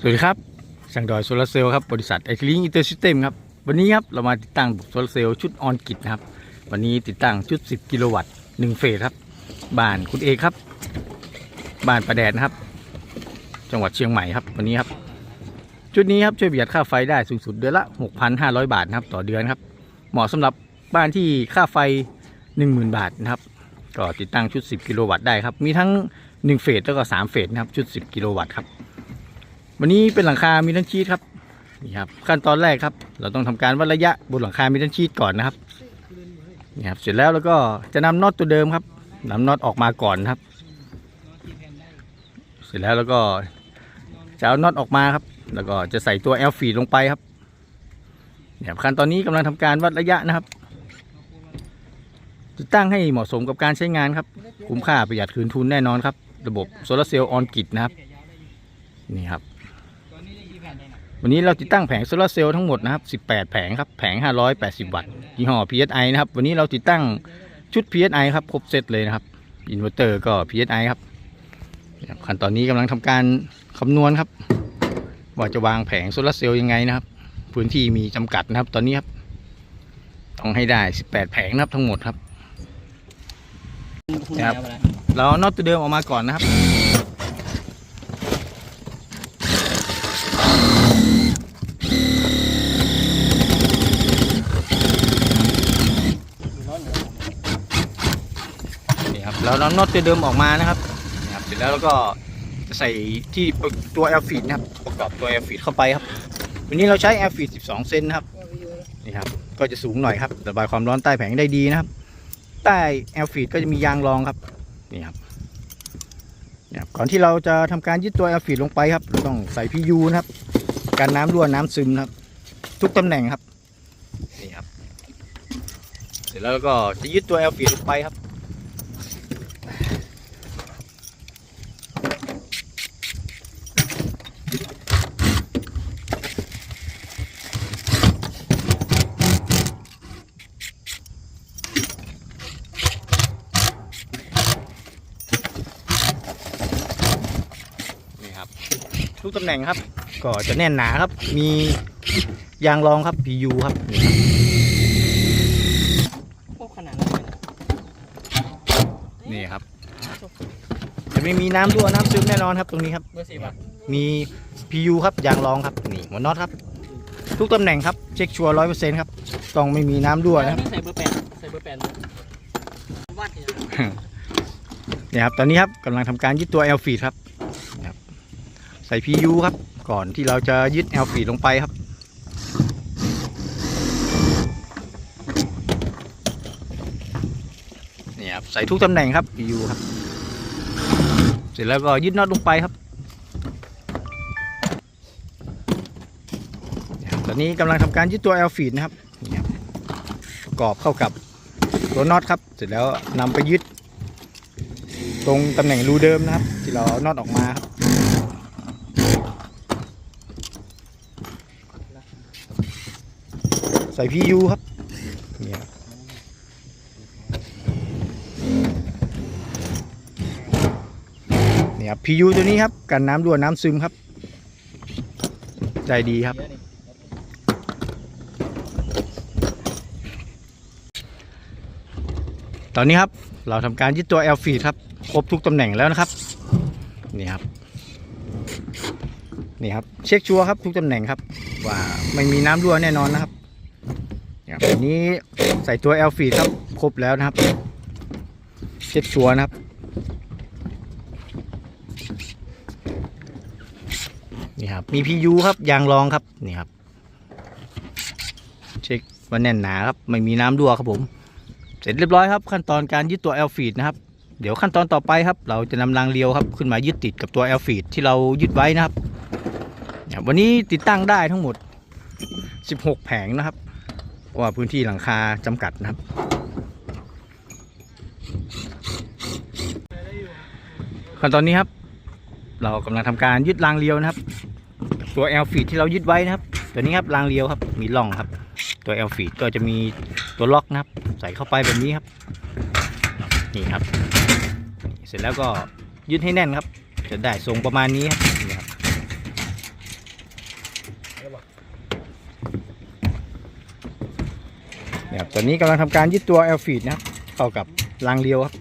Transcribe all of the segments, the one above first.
สวัสดีครับช่างดอยโซลาร์เซลล์ครับบริษัทไอคลิงอินเตอร์ซิสเต็มครับวันนี้ครับเรามาติดตั้งโซลาร์เซลล์ชุดออนกิตนะครับ วันนี้ติดตั้งชุด 10 กิโลวัตต์1เฟสครับบ้านคุณเอกครับ บ้านประแดดนะครับ จังหวัดเชียงใหม่ครับวันนี้ครับ ชุดนี้ครับช่วยประหยัดค่าไฟได้สูงสุดเดือนละ 6,500 บาทนะครับต่อเดือนครับ เหมาะสำหรับบ้านที่ค่าไฟ 10,000 บาทนะครับก็ติดตั้งชุด 10 กิโลวัตต์ได้ครับมีทั้ง1เฟสแล้วก็3เฟสนะครับชุด 10 กิโลวัตต์ครับ วันนี้เป็นหลังคามีทันชีตครับนี่ครับขั้นตอนแรกครับ เราต้องทำการวัดระยะบนหลังคามีทันชีตก่อนนะครับนี่ครับเสร็จแล้วแล้วก็จะนำน็อตตัวเดิมครับนำน็อตออกมาก่อนครับ เสร็จแล้วแล้วก็จะเอาน็อตออกมาครับ แล้วก็จะใส่ตัว L ฟีลงไปครับเนี่ยครับขั้นตอนนี้กำลังทำการวัดระยะนะครับติดตั้งให้เหมาะสมกับการใช้งานครับ คุ้มค่าประหยัดคืนทุนแน่นอนครับ ระบบโซลาร์เซลล์ออนกิดนะครับ นี่ครับ วันนี้เราติดตั้งแผงโซลาร์เซลล์ทั้งหมดนะครับ 18 แผงครับ แผง 580 วัตต์ยี่ห้อ PSI นะครับ วันนี้เราติดตั้งชุด PSI ครับ ครบเซตเลยนะครับ อินเวอร์เตอร์ก็ PSI ครับ ขั้นตอนนี้กำลังทำการคำนวณครับ ว่าจะวางแผงโซลาร์เซลล์ยังไงนะครับ พื้นที่มีจำกัดนะครับ ตอนนี้ครับ ต้องให้ได้ 18 แผงนะครับทั้งหมดครับครับเราเอาน็อตตัวเดิมออกมาก่อนนะครับ เราน็อตตัวเดิมออกมานะครับนี่ครับ เสร็จแล้วเราก็จะใส่ที่ตัว L feed นะครับ ประกอบตัว L feed เข้าไปครับ วันนี้เราใช้ L feed 12 เซนนะครับ นี่ครับ ก็จะสูงหน่อยครับ ระบายความร้อนใต้แผงได้ดีนะครับ ใต้ L feed ก็จะมียางรองครับ นี่ครับนี่ครับก่อนที่เราจะทำการยึดตัว L feed ลงไปครับเราต้องใส่ PU นะครับ การน้ำรั่วน้ำซึมนะครับ ทุกตำแหน่งครับ นี่ครับ เสร็จแล้วก็จะยึดตัว L feed ลงไปครับ ทุกตำ แหน่งครับ ก็จะแน่นหนาครับ มียางรองครับ PU ครับนี่ครับพวกขนาดนั้นเลยนะนี่ครับ จะไม่มีน้ำรั่วน้ำซึมแน่นอนครับตรงนี้ครับ เบอร์สี่บาทมี PU ครับยางรองครับนี่หัวน็อตครับ ทุกตำแหน่งครับเช็คชัวร์ร้อยเปอร์เซ็นต์ครับต้องไม่มีน้ำรั่วนะครับนี่ใส่เบอร์แปดใส่เบอร์แปดวาดเนี่ย เนี่ยครับตอนนี้ครับกำลังทำการยึดตัว L feed ครับนะครับ ใส่ PU ครับ ก่อนที่เราจะยึด L feed ลงไปครับ เนี่ยครับ ใส่ทุกตำแหน่งครับ PU ครับ เสร็จแล้วก็ยึดน็อตลงไปครับ ตอนนี้กำลังทำการยึดตัว L feed นะครับนี่ครับประกอบเข้ากับตัวน็อตครับ เสร็จแล้วนำไปยึดตรงตำแหน่งรูเดิมนะครับ ที่เราเอาน็อตออกมาครับ ใส่ PU ครับเนี่ยครับเนี่ยครับ PU ตัวนี้ครับ กันน้ำรั่วน้ำซึมครับ ใจดีครับ ตอนนี้ครับเราทำการยึดตัว L feed ครับ ครบทุกตำแหน่งแล้วนะครับ นี่ครับ นี่ครับ เช็คชัวร์ครับทุกตำแหน่งครับ ว่าไม่มีน้ำรั่วแน่นอนนะครับับอันนี้ใส่ตัว L feed ครับ ครบแล้วนะครับเช็คชัวนะครับ นี่ครับ มี PU ครับ ยางรองครับ นี่ครับ เช็คว่าแน่นหนาครับ ไม่มีน้ำรั่วครับผม เสร็จเรียบร้อยครับ ขั้นตอนการยึดตัว L feed นะครับ เดี๋ยวขั้นตอนต่อไปครับ เราจะนำรางเลียวครับ ขึ้นมายึดติดกับตัว L feed ที่เรายึดไว้นะครับ วันนี้ติดตั้งได้ทั้งหมด 16 แผงนะครับ ว่าพื้นที่หลังคาจำกัดนะครับ ขั้นตอนนี้ครับ เรากำลังทำการยึดรางเลียวนะครับ ตัว L feed ที่เรายึดไว้นะครับ ตัวนี้ครับรางเลียวครับ มีร่องครับ ตัว L feed ก็จะมีตัวล็อกนะครับ ใส่เข้าไปแบบนี้ครับ นี่ครับ เสร็จแล้วก็ยึดให้แน่นครับ จะได้ทรงประมาณนี้ครับ ครับต อนนี้กำลังทำการยึดตัวแอลฟีดนะครับเข้ากับรางเลียวครับ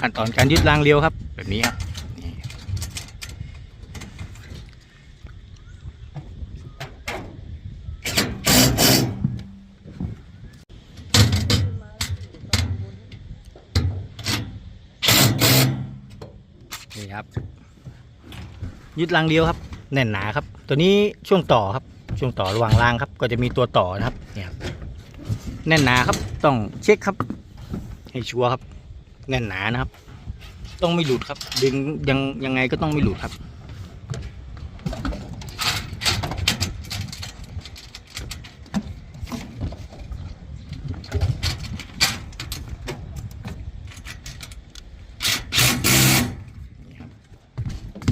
ขั้นตอนการยึดรางเลียวครับ แบบนี้ครับนี่นี่ครับ ยึดรางเลียวครับ แน่นหนาครับ ตัวนี้ช่วงต่อครับ ช่วงต่อระหว่างรางครับ ก็จะมีตัวต่อนะครับ เนี่ยแน่นหนาครับ ต้องเช็คครับ ให้ชัวร์ครับ แน่นหนานะครับ ต้องไม่หลุดครับ ดึงยังยังไงก็ต้องไม่หลุดครับ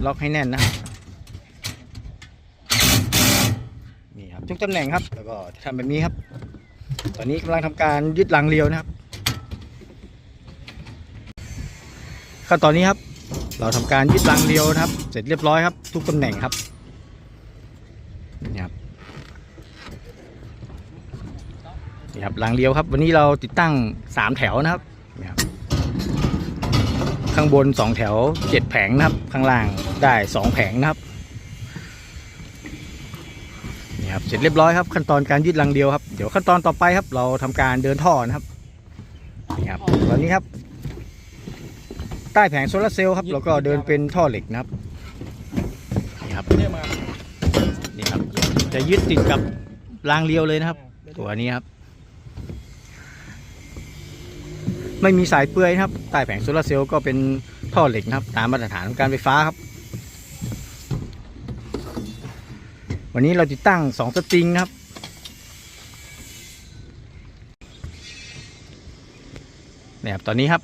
ล็อกให้แน่นนะครับนี่ครับทุกตำแหน่งครับ แล้วก็จะทำแบบนี้ครับ ตอนนี้กำลังทำการยึดหลังเรียวนะครับขั้นตอนนี้ครับ เราทำการยึดรางเรียวนะครับ เสร็จเรียบร้อยครับ ทุกตำแหน่งครับนี่ครับนี่ครับรางเรียวครับ วันนี้เราติดตั้งสามแถวนะครับนี่ครับ ข้างบนสองแถวเจ็ดแผงนะครับ ข้างล่างได้สองแผงนะครับนี่ครับเสร็จเรียบร้อยครับ ขั้นตอนการยึดรางเดียวครับ เดี๋ยวขั้นตอนต่อไปครับ เราทำการเดินท่อนะครับนี่ครับตอนนี้ครับ ใต้แผงโซลาร์เซลล์ครับเราก็เดินเป็นท่อเหล็กนะครับนี่ครับนี่ยมานี่ครับ จะยึดติดกับรางเรียวเลยนะครับ ตัวนี้ครับ ไม่มีสายเปื่อยครับใต้แผงโซลาร์เซลล์ก็เป็นท่อเหล็กนะครับ ตามมาตรฐานของการไฟฟ้าครับ วันนี้เราติดตั้งสองสตริงครับเนี่ยครับตอนนี้ครับ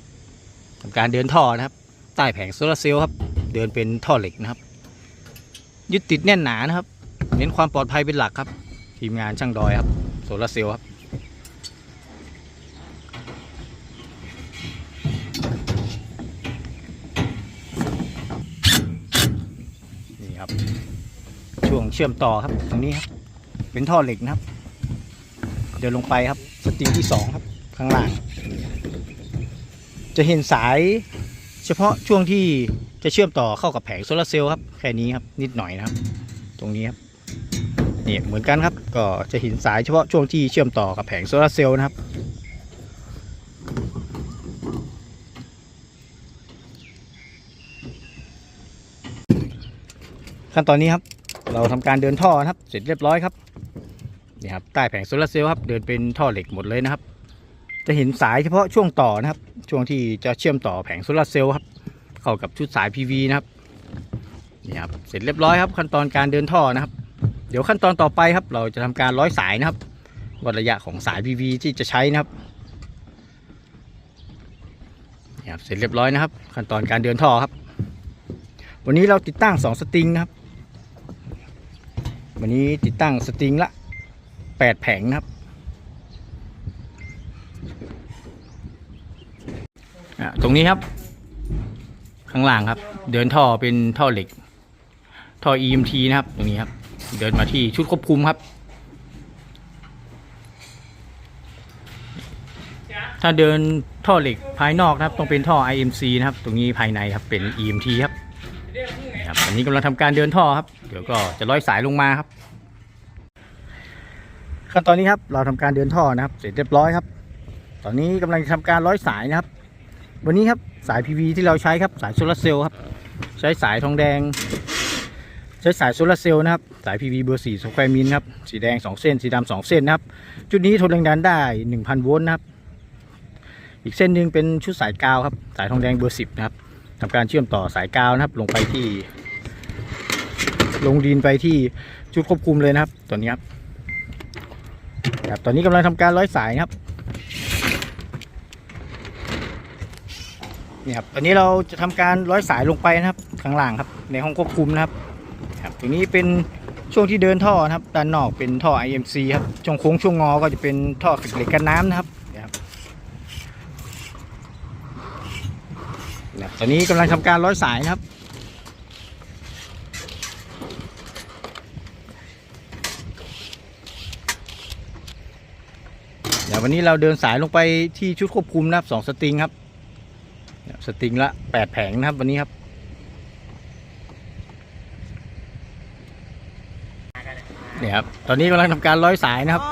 ทำการเดินท่อนะครับใต้แผงโซลาร์เซลล์ครับ เดินเป็นท่อเหล็กนะครับ ยึดติดแน่นหนานะครับ เน้นความปลอดภัยเป็นหลักครับ ทีมงานช่างดอยครับโซลาร์เซลล์ครับ นี่ครับ ช่วง เชื่อมต่อครับ ตรงนี้ครับ เป็นท่อเหล็กนะครับ เดินลงไปครับสตริงที่สองครับ ข้างล่าง จะเห็นสาย เฉพาะช่วงที่จะเชื่อมต่อเข้ากับแผงโซลาเซลล์ครับแค่นี้ครับนิดหน่อยนะครับ ตรงนี้ครับนี่เหมือนกันครับ ก็จะเห็นสายเฉพาะช่วงที่เชื่อมต่อกับแผงโซลาเซลล์นะครับขั้นตอนนี้ครับ เราทำการเดินท่อนะครับ เสร็จเรียบร้อยครับนี่ครับใต้แผงโซลาร์เซลล์ครับเดินเป็นท่อเหล็กหมดเลยนะครับ จะเห็นสายเฉพาะช่วงต่อนะครับ ช่วงที่จะเชื่อมต่อแผงโซลาร์เซลล์ครับ เข้ากับชุดสาย PV นะครับนี่ครับเสร็จเรียบร้อยครับ ขั้นตอนการเดินท่อนะครับ เดี๋ยวขั้นตอนต่อไปครับ เราจะทำการร้อยสายนะครับวัดระยะของสาย PV ที่จะใช้นะครับนี่ครับเสร็จเรียบร้อยนะครับ ขั้นตอนการเดินท่อครับ วันนี้เราติดตั้งสองสตริงนะครับ วันนี้ติดตั้งสตริงละแปดแผงนะครับตรงนี้ครับ ข้างล่างครับ เดินท่อเป็นท่อเหล็ก ท่อ EMT นะครับ ตรงนี้ครับ เดินมาที่ชุดควบคุมครับ ถ้าเดินท่อเหล็กภายนอกนะครับ ต้องเป็นท่อ IMC นะครับ ตรงนี้ภายในครับเป็น EMT ครับ นะครับอันนี้กำลังทำการเดินท่อครับ เดี๋ยวก็จะร้อยสายลงมาครับขั้นตอนนี้ครับเราทำการเดินท่อนะครับ เสร็จเรียบร้อยครับ ตอนนี้กำลังจะทำการร้อยสายนะครับ วันนี้ครับสาย PV ที่เราใช้ครับสายโซลาร์เซลล์ครับใช้สายทองแดง ใช้สายโซลาร์เซลล์นะครับสาย PV เบอร์4สแควร์มิลครับสีแดง 2 เส้น สีดำ2เส้นนะครับจุดนี้ทนแรงดันได้ 1,000 โวลต์นะครับอีกเส้นหนึ่งเป็นชุดสายกาวครับสายทองแดงเบอร์10นะครับ ทำการเชื่อมต่อสายกาวนะครับ ลงไปที่ ลงดินไปที่ชุดควบคุมเลยนะครับตัวนี้ครับครับตอนนี้กำลังทำการร้อยสายนะครับนี่ครับตอนนี้เราจะทำการร้อยสายลงไปนะครับข้างล่างครับ ในห้องควบคุมนะครับครับตรงนี้เป็นช่วงที่เดินท่อนะครับด้านนอกเป็นท่อ IMC ครับช่วงโค้งช่วงงอก็จะเป็นท่อฟิกเหล็กกันน้ำนะครับเนี่ยครับเนี่ยต อนนี้กำลังทำการร้อยสายนะครับ เดี๋ยววันนี้เราเดินสายลงไปที่ชุดควบคุมนะครับสองสตริงครับ สตริงละแปดแผงนะครับวันนี้ครับเนี่ยครับ ตอนนี้กำลังทำการร้อยสายนะครับ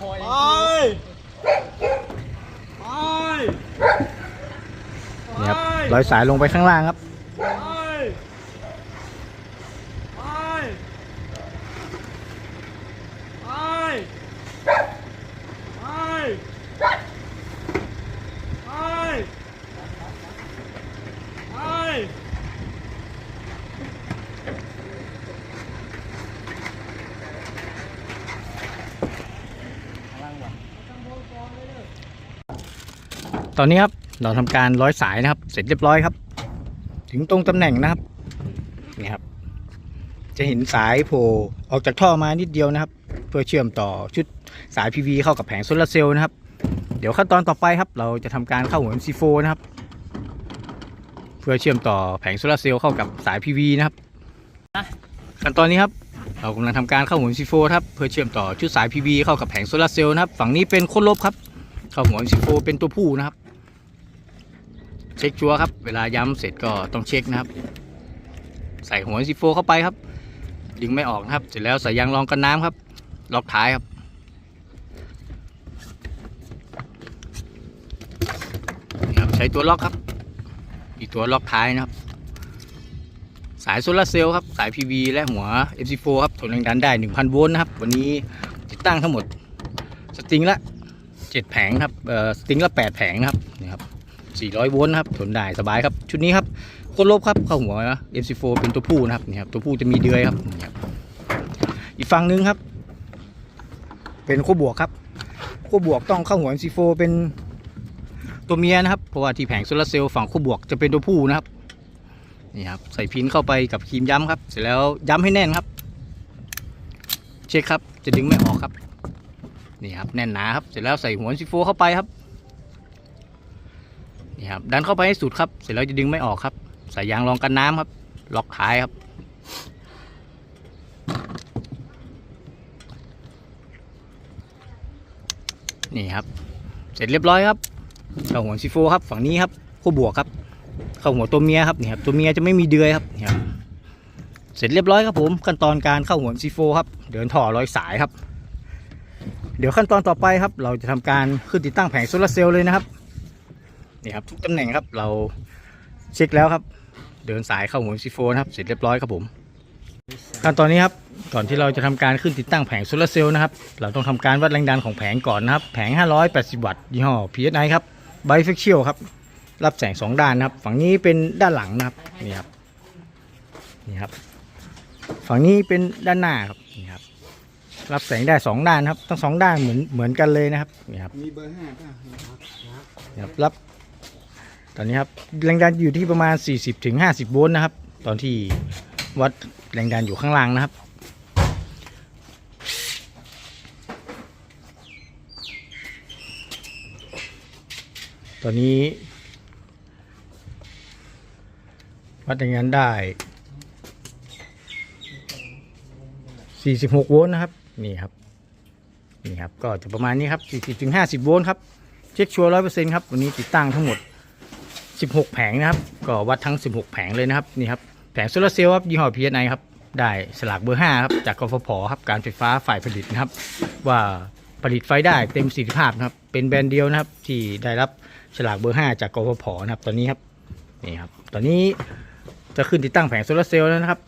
พอเอง เนี่ครับร้อยสายลงไปข้างล่างครับ ตอนนี้ครับเราทำการร้อยสายนะครับ เสร็จเรียบร้อยครับ ถึงตรงตำแหน่งนะครับนี่ครับ จะเห็นสายโผล่ออกจากท่อมานิดเดียวนะครับ เพื่อเชื่อมต่อชุดสาย PV เข้ากับแผงโซลาร์เซลล์นะครับ เดี๋ยวขั้นตอนต่อไปครับ เราจะทำการเข้าหัว MC4 นะครับ เพื่อเชื่อมต่อแผงโซลาร์เซลล์เข้ากับสาย PV นะครับขั้นตอนนี้ครับเรากำลังทำการเข้าหัว MC4 ครับเพื่อเชื่อมต่อชุดสาย PV เข้ากับแผงโซลาร์เซลล์นะครับ ฝั่งนี้เป็นโค้ดลบครับ เข้าหัว MC4 เป็นตัวผู้นะครับ เช็คชัวร์ครับ เวลาย้ำเสร็จก็ต้องเช็คนะครับ ใส่หัว MC4 เข้าไปครับ ดึงไม่ออกนะครับ เสร็จแล้วใส่ยางรองกันน้ำครับล็อกท้ายครับนี่ครับ ใช้ตัวล็อกครับอีกตัวล็อกท้ายนะครับ สายโซลาร์เซลล์ครับ สาย PV และหัว MC4 ครับทนแรงดันได้ 1,000 โวลต์นะครับ วันนี้ติดตั้งทั้งหมด สตริงละ 7 แผงครับเอ่อสตริงละ 8 แผงนะครับนี่ครับ 400 โวลต์ครับทนได้สบายครับ ชุดนี้ครับโคตรลบครับเข้าหัว MC4 เป็นตัวผู้นะครับนี่ครับตัวผู้จะมีเดือยครับนี่ครับอีกฝั่งหนึงครับ เป็นขั้วบวกครับขั้วบวกต้องเข้าหัว MC4 เป็นตัวเมียนะครับเพราะว่าที่แผงโซลาเซลล์ฝั่งขั้วบวกจะเป็นตัวผู้นะครับนี่ครับใส่พินเข้าไปกับครีมย้ำครับ เสร็จแล้วย้ำให้แน่นครับ เช็คครับจะดึงไม่ออกครับนี่ครับแน่นหนาครับเสร็จแล้วใส่หัว MC4 เข้าไปครับ นี่ครับดันเข้าไปให้สุดครับ เสร็จแล้วจะดึงไม่ออกครับใส่ยางรองกันน้ำครับ ล็อกท้ายครับ นี่ครับ เสร็จเรียบร้อยครับเข้าหัวซีโฟครับ ฝั่งนี้ครับคู่บวกครับ เข้าหัวตัวเมียครับนี่ครับตัวเมียจะไม่มีเดือยครับนี่ครับเสร็จเรียบร้อยครับผมขั้นตอนการเข้าหัวซีโฟครับ เดินท่อร้อยสายครับ เดี๋ยวขั้นตอนต่อไปครับ เราจะทำการขึ้นติดตั้งแผงโซลาร์เซลล์เลยนะครับ นี่ครับทุกตำแหน่งครับเราเช็คแล้วครับ เดินสายเข้าหัวซีโฟนะครับเสร็จเรียบร้อยครับผมขั้นตอนนี้ครับก่อนที่เราจะทำการขึ้นติดตั้งแผงโซลาร์เซลล์นะครับ เราต้องทำการวัดแรงดันของแผงก่อนนะครับ แผง 580 วัตต์ยี่ห้อ PSI ครับไบเฟกเชียลครับ รับแสง 2 ด้านนะครับ ฝั่งนี้เป็นด้านหลังนะครับนี่ครับนี่ครับ ฝั่งนี้เป็นด้านหน้าครับนี่ครับ รับแสงได้ 2 ด้านครับทั้งสองด้านเหมือนเหมือนกันเลยนะครับนี่ครับมีเบอร์ห้าป่ะครับครับรับ ตอนนี้ครับแรงดันอยู่ที่ประมาณ 40ถึง50โวลต์นะครับ ตอนที่วัดแรงดันอยู่ข้างล่างนะครับ ตอนนี้ วัดแรงดันได้ 46 โวลต์นะครับ นี่ครับ นี่ครับ ก็จะประมาณนี้ครับ 40ถึง50โวลต์ครับ เช็คชัวร์ร้อยเปอร์เซ็นต์ครับ วันนี้ติดตั้งทั้งหมด 16 แผงนะครับ ก็วัดทั้ง 16 แผงเลยนะครับนี่ครับแผงโซลาร์เซลล์ครับยี่ห้อ PSI ครับได้สลากเบอร์5ครับจากกฟผครับการไฟฟ้าฝ่ายผลิตนะครับ ว่าผลิตไฟได้เต็มประสิทธิภาพนะครับ เป็นแบรนด์เดียวนะครับ ที่ได้รับฉลากเบอร์ 5 จากกฟผนะครับตอนนี้ครับนี่ครับตอนนี้จะขึ้นติดตั้งแผงโซลาร์เซลล์แล้วนะครับ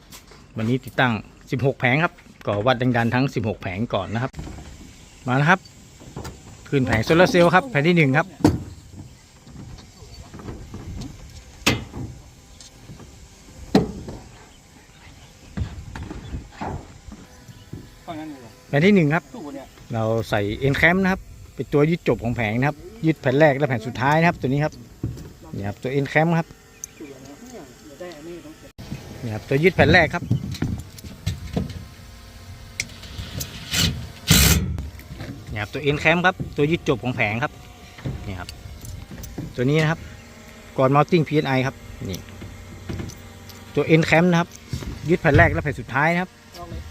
วันนี้ติดตั้ง 16 แผงครับก็วัดแรงดันทั้ง 16 แผงก่อนนะครับ มาแล้วครับ ขึ้นแผงโซลาร์เซลล์ครับแผงที่หนึ่งครับ งนั้นเลยเหรอแผงที่หนึ่งครับตู้เนี่ยเราใส่เอ็นแคมนะครับ เป็นตัวยึดจบของแผงนะครับ ยึดแผ่นแรกและแผ่นสุดท้ายนะครับ ตัวนี้ครับนี่ครับตัวเอ็นแคมครับเดี๋ยวได้อันนี้ต้องเก็บนี่ครับตัวยึดแผ่นแรกครับนี่ครับตัวเอ็นแคมครับ ตัวยึดจบของแผงครับนี่ครับ ตัวนี้นะครับก่อนมาติ้ง PSI ครับนี่ตัวเอ็นแคมนะครับ ยึดแผ่นแรกและแผ่นสุดท้ายนะครับ ลองเลย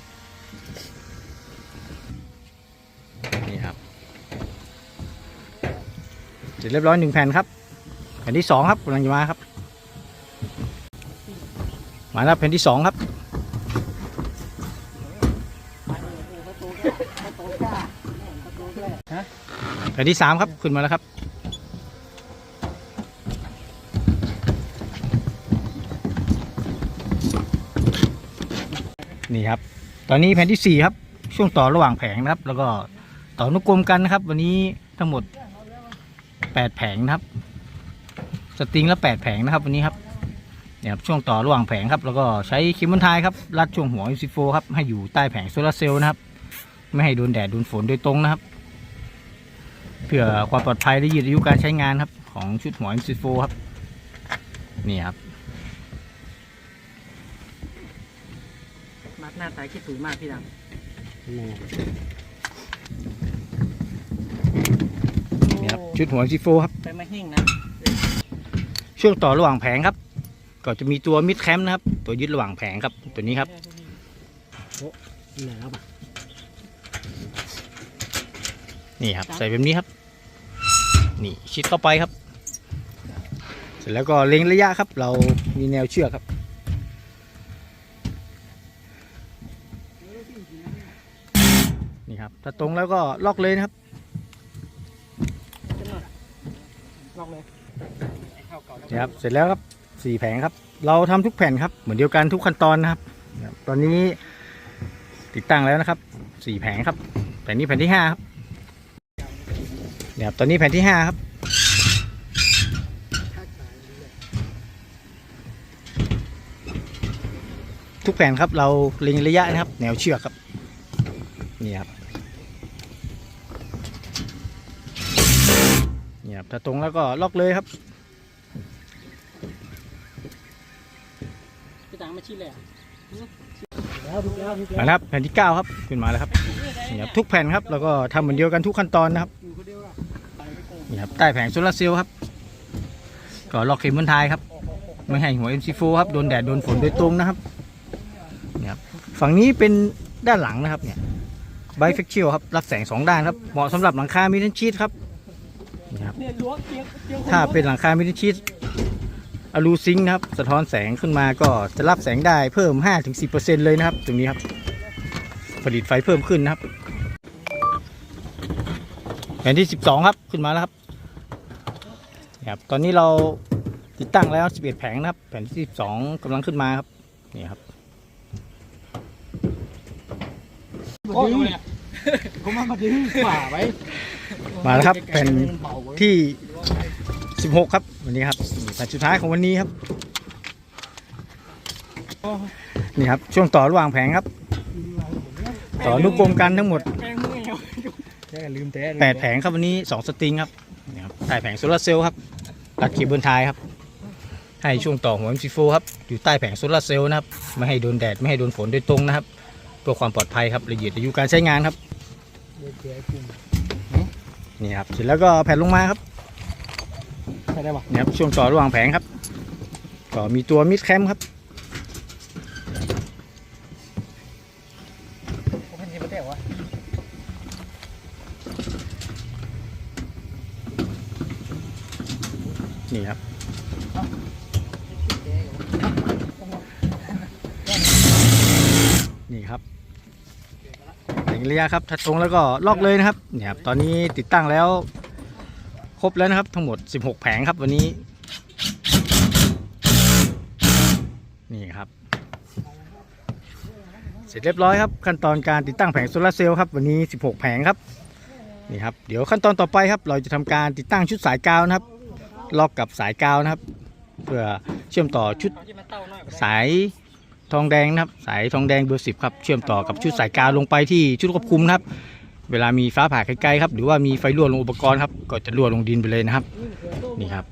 นี่ครับเส ร็จเรียบร้อยหนึ่งแผ่นครับ แผ่นที่สองครับกำลังจะมาครับ มาแล้วแผ่นที่สองครับแผ่นที่สามครับขึ้นมาแล้วครับนี่ครับ ตอนนี้แผ่นที่สี่ครับ ช่วงต่อระหว่างแผงนะครับ แล้วก็ต่อนุกรมกันนะครับ วันนี้ทั้งหมด แปดแผงนะครับ สตริงละแปดแผงนะครับวันนี้ครับเนี่ยครับช่วงต่อระหว่างแผงครับ แล้วก็ใช้คิมบันทายครับรัดช่วงหัวยูซิโฟครับให้อยู่ใต้แผงโซลาร์เซลล์นะครับ ไม่ให้โดนแดดโดนฝนโดยตรงนะครับ เพื่อความปลอดภัยและยืดอายุการใช้งานครับ ของชุดหัว M4 ครับนี่ครับมัดหน้าตายคิดถูกมากพี่ดนี่ ครับชุดหัว M4 ครับำไปไม่หิ่งนะช่วงต่อระหว่างแผงครับ ก็จะมีตัวมิดแคมป์นะครับ ตัวยึดระหว่างแผงครับ ตัวนี้ครับเหลือแล้วป่ะนี่ครับ ใส่แบบนี้ครับ นี่ชิดเข้าไปครับ เสร็จแล้วก็เล็งระยะครับ เรามีแนวเชือกครับนี่ครับถ้าตรงแล้วก็ล็อกเลยนะครับ ลองเลย ครับเสร็จแล้วครับสี่แผงครับ เราทำทุกแผ่นครับเหมือนเดียวกันทุกขั้นตอนนะครับ ตอนนี้ติดตั้งแล้วนะครับสี่แผงครับแผ่นนี้แผ่นที่ห้าครับเนี่ยครับตอนนี้แผ่นที่ห้าครับทุกแผ่นครับเราเล็งระยะนะครับ แนวเชือกครับนี่ครับนี่ครับถ้าตรงแล้วก็ล็อกเลยครับ พี่ตังมา ชี้เลยอะแล้วแล้วมาครับแผ่นที่ 9 ครับขึ้นมาแล้วครับนี่ครับทุกแผ่นครับแล้วก็ทำเหมือนเดียวกันทุกขั้นตอนนะครับนี่ครับใต้แผงโซลาร์เซลล์ครับก็ล็อกเข็มบนท้ายครับ ไม่ให้หัว MC4 ครับโดนแดดโดนฝนโดยตรงนะครับนี่ครับฝั่งนี้เป็นด้านหลังนะครับเนี่ยไบเฟกชียลครับรับแสงสองด้านครับเหมาะสำหรับหลังคามิทันชีตครับนี่ครับถ้าเป็นหลังคามิทันชีต อลูซิงค์นะครับ สะท้อนแสงขึ้นมาก็จะรับแสงได้เพิ่ม 5-10%เลยนะครับ ตรงนี้ครับ ผลิตไฟเพิ่มขึ้นนะครับ แผ่นที่ 12 ครับขึ้นมาแล้วครับนี่ครับ ตอนนี้เราติดตั้งแล้ว 11 แผงนะครับ แผ่นที่ 12กำลังขึ้นมาครับ นี่ครับโอ้ยเนี่ยผมมามาดึงฝ่าไว้มาแล้วครับแผ่นที่ 16 ครับวันนี้ครับ นี่แผ่นสุดท้ายของวันนี้ครับ นี่ครับ ช่วงต่อระหว่างแผงครับ ต่ออนุกรมกันทั้งหมดแป้งมือเอาแค่ลืมแต่แปดแผงครับวันนี้สองสตริงครับนี่ครับใต้แผงโซลาร์เซลล์ครับตัดเคเบิลไทายครับ ให้ช่วงต่อหัว M4 ครับ อยู่ใต้แผงโซลาร์เซลล์นะครับ ไม่ให้โดนแดด ไม่ให้โดนฝนโดยตรงนะครับเพื่อความปลอดภัยครับละเอียดอายุการใช้งานครับนี่ครับเสร็จแล้วก็แผ่นลงมาครับ ไม่ได้ปะนี่ครับช่วงต่อระหว่างแผงครับ ก็มีตัวมิดแคมครับผมเห็นที่ประเทศวะนี่ครับนี่ครับถึงระยะครับถ้าตรงแล้วก็ล็อกเลยนะครับเนี่ยครับตอนนี้ติดตั้งแล้ว ครบแล้วนะครับทั้งหมด 16 แผงครับวันนี้ นี่ครับ เสร็จเรียบร้อยครับ ขั้นตอนการติดตั้งแผงโซลาเซลล์ครับวันนี้ 16 แผงครับนี่ครับเดี๋ยวขั้นตอนต่อไปครับ เราจะทำการติดตั้งชุดสายกาวนะครับลอกกับสายกาวนะครับ เพื่อเชื่อมต่อชุดสายทองแดงนะครับ สายทองแดงเบอร์สิบครับเชื่อมต่อกับชุดสายกาวลงไปที่ชุดควบคุมนะครับ เวลามีฟ้าผ่าไกลๆครับ หรือว่ามีไฟรั่วลงอุปกรณ์ครับ ก็จะรั่วลงดินไปเลยนะครับ นี่ครับ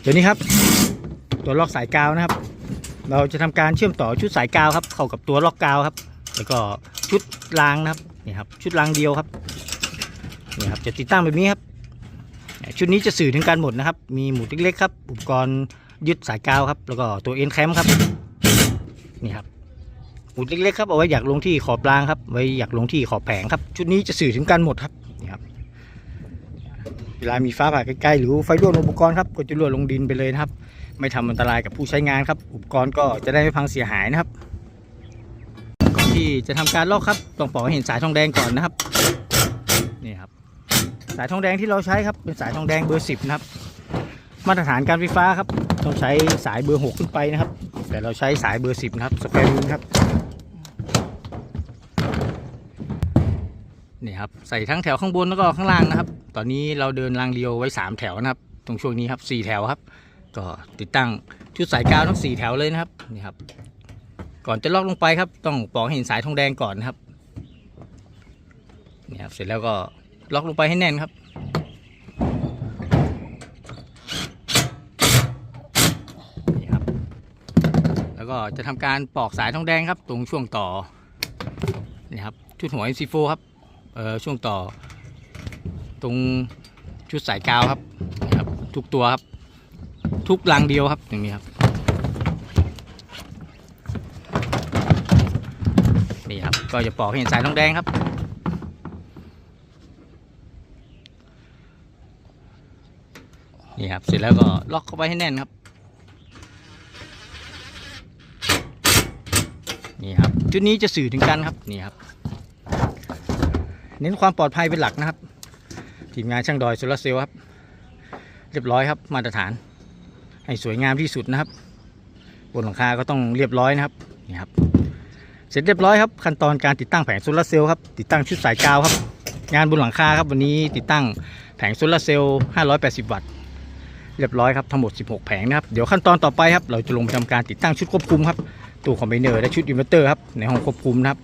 เดี๋ยวนี้ครับ ตัวล็อกสายกาวนะครับ เราจะทำการเชื่อมต่อชุดสายกาวครับ เข้ากับตัวล็อกกาวครับ แล้วก็ชุดรางนะครับ นี่ครับ ชุดรางเดียวครับ นี่ครับ จะติดตั้งแบบนี้ครับ ชุดนี้จะสื่อถึงการหมดนะครับ มีหมุดเล็กๆครับ อุปกรณ์ยึดสายกาวครับ แล้วก็ตัวเอ็นแคมครับ นี่ครับ หมุดเล็กๆครับเอาไว้อยากลงที่ขอบรางครับ ไว้อยากลงที่ขอบแผงครับ ชุดนี้จะสื่อถึงการหมดครับนี่ครับเวลามีฟ้าผ่าใกล้ๆหรือไฟรั่วอุปกรณ์ครับก็จะรั่วลงดินไปเลยนะครับ ไม่ทำอันตรายกับผู้ใช้งานครับ อุปกรณ์ก็จะได้ไม่พังเสียหายนะครับ ก่อนที่จะทำการลอกครับต้องปอกให้เห็นสายทองแดงก่อนนะครับนี่ครับ สายทองแดงที่เราใช้ครับเป็นสายทองแดงเบอร์10นะครับ มาตรฐานการไฟฟ้าครับ ต้องใช้สายเบอร์6ขึ้นไปนะครับ แต่เราใช้สายเบอร์10นะครับสแปรริงครับนี่ครับใส่ทั้งแถวข้างบนแล้วก็ข้างล่างนะครับ ตอนนี้เราเดินรางเรียวไว้ 3 แถวนะครับ ตรงช่วงนี้ครับ4แถวครับ ก็ติดตั้งชุดสายกาวทั้ง4แถวเลยนะครับนี่ครับ ก่อนจะลอกลงไปครับ ต้องปอกห้เห็นสายทองแดงก่อนนะครับนี่ครับเสร็จแล้วก็ล็อกลงไปให้แน่นครับ นี่ครับ แล้ว ก็จะทำการปอกสายทองแดงครับ ตรงช่วงต่อนี่ครับชุดหัว MC4 ครับเอ่อช่วงต่อ ตรงชุดสายกาวครับนี่ครับ ทุกตัวครับ ทุกรังเดียวครับอย่างนี้ครับนี่ครับก็จะปอกให้เห็นสายทองแดงครับนี่ครับเสร็จแล้วก็ล็อกเข้าไปให้แน่นครับ นี่ครับชุดนี้จะสื่อถึงกันครับนี่ครับ เน้นความปลอดภัยเป็นหลักนะครับ ทีมงานช่างดอยโซลาร์เซลล์ครับ เรียบร้อยครับมาตรฐาน ให้สวยงามที่สุดนะครับ บนหลังคาก็ต้องเรียบร้อยนะครับนี่ครับ เสร็จเรียบร้อยครับ ขั้นตอนการติดตั้งแผงโซลาร์เซลล์ครับติดตั้งชุดสายกาวครับ งานบนหลังคาครับวันนี้ติดตั้งแผงโซลาร์เซลล์580 วัตต์เรียบร้อยครับทั้งหมด 16 แผงนะครับ เดี๋ยวขั้นตอนต่อไปครับ เราจะลงไปทำการติดตั้งชุดควบคุมครับ ตู้คอมไบเนอร์และชุดอินเวอร์เตอร์ครับในห้องควบคุมนะครับ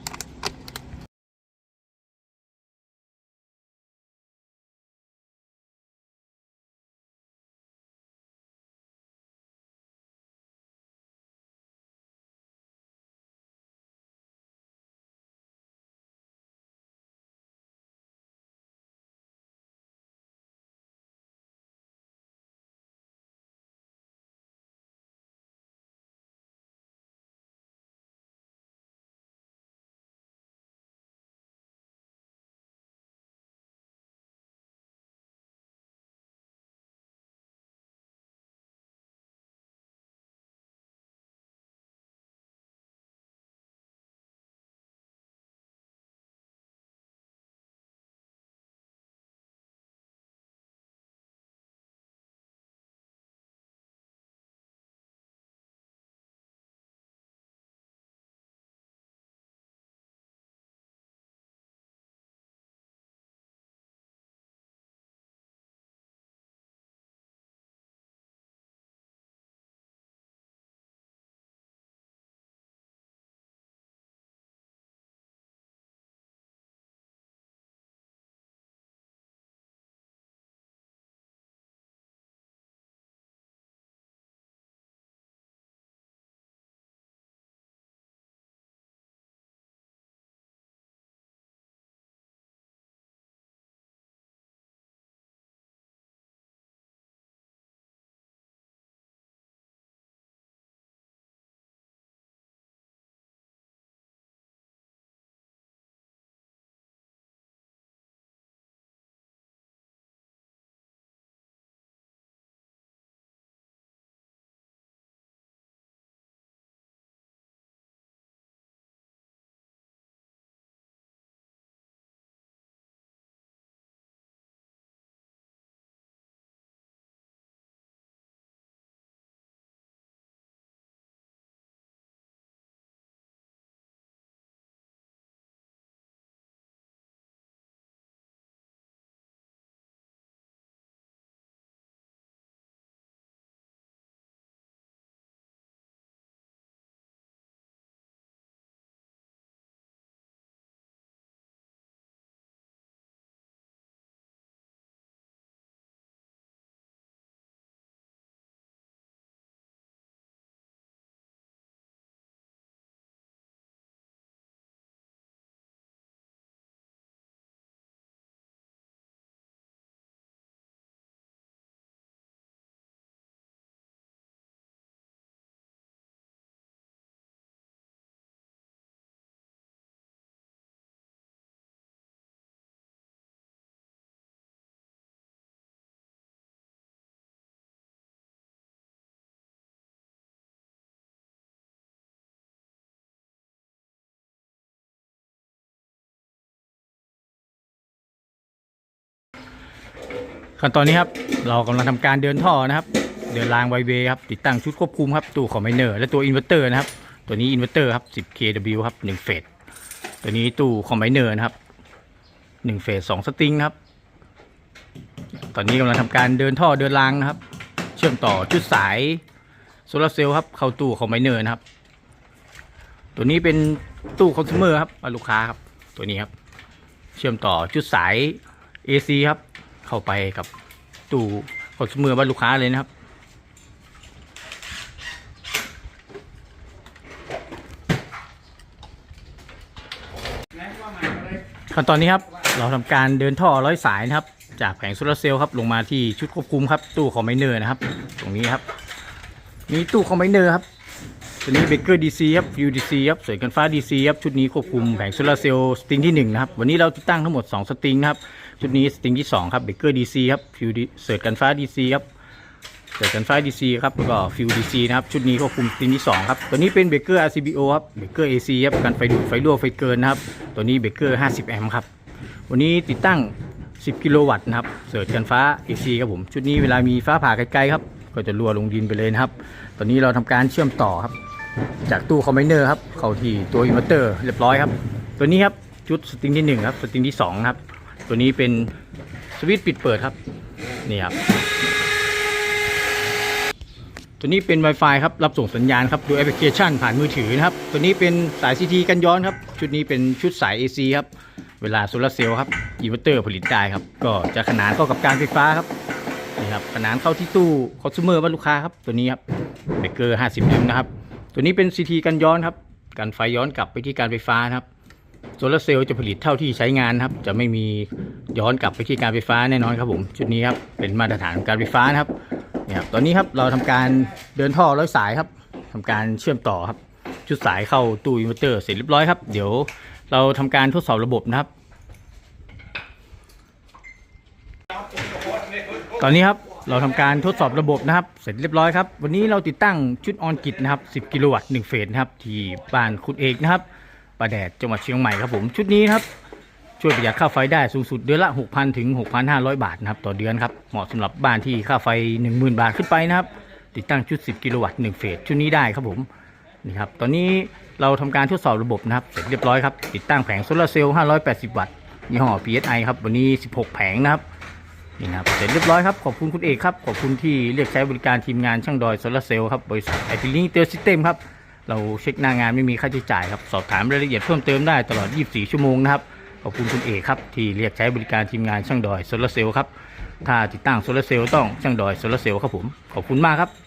ขั้นตอนนี้ครับเรากำลังทำการเดินท่อนะครับ เดินรางไวเวครับติดตั้งชุดควบคุมครับตู้คอมไบเนอร์และตัวอินเวอร์เตอร์นะครับตัวนี้อินเวอร์เตอร์ครับ 10 kW ครับ1เฟสตัวนี้ตู้คอมไบเนอร์นะครับ1เฟส2สตริงครับ ตอนนี้กำลังทำการเดินท่อเดินรางนะครับ เชื่อมต่อชุดสายโซลาร์เซลล์ครับเข้าตู้คอมไบเนอร์นะครับ ตัวนี้เป็นตู้คอน sumer ครับเอาลูกค้าครับตัวนี้ครับเชื่อมต่อชุดสาย AC ครับ เข้าไปกับตู้คอน sumer บ้านลูกค้าเลยนะครับ ขั้นตอนนี้ครับเราทำการเดินท่อร้อยสายนะครับ จากแผงโซลาร์เซลล์ครับลงมาที่ชุดควบคุมครับ ตู้คอมไบเนอร์นะครับ ตรงนี้ครับมีตู้คอมไบเนอร์ครับตัวนี้เบเกอร์ดีซีครับฟิวดีซีครับสวยกันฟ้าดีซีครับชุดนี้ควบคุมแผงโซลาร์เซลล์สตริงที่1นะครับวันนี้เราติดตั้งทั้งหมด 2 สตริงนะครับ ชุดนี้สติงที่ 2 ครับเบเกอร์ดีซีครับฟิวเสิร์ชกันฟ้าดีซีครับเสิร์ชกันฟ้าดีซีครับแล้วก็ฟิวดีซีนะครับ ชุดนี้ควบคุมสติงที่ 2 ครับ ตัวนี้เป็นเบเกอร์ RCBO ครับเบเกอร์ AC ครับกันไฟดูดไฟรั่วไฟเกินนะครับ ตัวนี้เบเกอร์ 50 แอมป์ครับ วันนี้ติดตั้ง 10 กิโลวัตต์นะครับเสิร์ชกันฟ้า AC ครับผมชุดนี้เวลามีฟ้าผ่าไกลๆครับก็จะรั่วลงดินไปเลยนะครับ ตอนนี้เราทำการเชื่อมต่อครับ จากตู้คอมไบเนอร์ครับ เข้าที่ตัวอินเวอร์เตอร์เรียบร้อยครับ ตัวนี้ครับ ชุดสตริงที่ 1 ครับ สตริงที่2ครับ ตัวนี้เป็นสวิตช์ปิดเปิดครับ นี่ครับ ตัวนี้เป็น Wi-Fi ครับ รับส่งสัญญาณครับ ดูแอปพลิเคชันผ่านมือถือนะครับ ตัวนี้เป็นสาย CT กันย้อนครับ ชุดนี้เป็นชุดสาย AC ครับ เวลาโซลาร์เซลล์ครับอินเวอร์เตอร์ผลิตได้ครับ ก็จะขนานเข้ากับการไฟฟ้าครับนี่ครับขนานเข้าที่ตู้คอน sumer บ้านลูกค้าครับ ตัวนี้ครับเบเกอร์50นิ้วนะครับ ตัวนี้เป็น CT กันย้อนครับ กันไฟย้อนกลับไปที่การไฟฟ้านะครับ โซลาร์เซลล์จะผลิตเท่าที่ใช้งานนะครับ จะไม่มีย้อนกลับไปที่การไฟฟ้าแน่นอนครับผม ชุดนี้ครับ เป็นมาตรฐานการไฟฟ้านะครับเนี่ยครับตอนนี้ครับเราทำการเดินท่อร้อยสายครับทำการเชื่อมต่อครับ ชุดสายเข้าตู้อินเวอร์เตอร์เสร็จเรียบร้อยครับ เดี๋ยวเราทำการทดสอบระบบนะครับ ตอนนี้ครับเราทำการทดสอบระบบนะครับ เสร็จเรียบร้อยครับ วันนี้เราติดตั้งชุดออนกิตนะครับ 10 กิโลวัตต์1เฟสนะครับ ที่บ้านคุณเอกนะครับ ป่าแดดจังหวัดเชียงใหม่ครับผมชุดนี้ครับช่วยประหยัดค่าไฟได้สูงสุดเดือนละ 6,000 ถึง 6,500 บาทนะครับต่อเดือนครับเหมาะสำหรับบ้านที่ค่าไฟ 10,000 บาทขึ้นไปนะครับติดตั้งชุด 10 กิโลวัตต์1เฟสชุดนี้ได้ครับผมนี่ครับตอนนี้เราทำการทดสอบระบบนะครับเสร็จเรียบร้อยครับติดตั้งแผงโซลาร์เซลล์ 580 วัตต์ยี่ห้อ PSI ครับวันนี้ 16 แผงนะครับนี่ครับเสร็จเรียบร้อยครับขอบคุณคุณเอกครับขอบคุณที่เรียกใช้บริการทีมงานช่างดอยโซลาร์เซลล์ครับบริษัทไอทีลิงเตอร์ซิสเต็มครับ เราเช็คหน้างานไม่มีค่าใช้จ่ายครับ สอบถามรายละเอียดเพิ่มเติมได้ตลอด 24 ชั่วโมงนะครับ ขอบคุณคุณเอกครับ ที่เรียกใช้บริการทีมงานช่างดอยโซลาร์เซลล์ครับ ถ้าติดตั้งโซลาร์เซลล์ต้องช่างดอยโซลาร์เซลล์ครับผม ขอบคุณมากครับ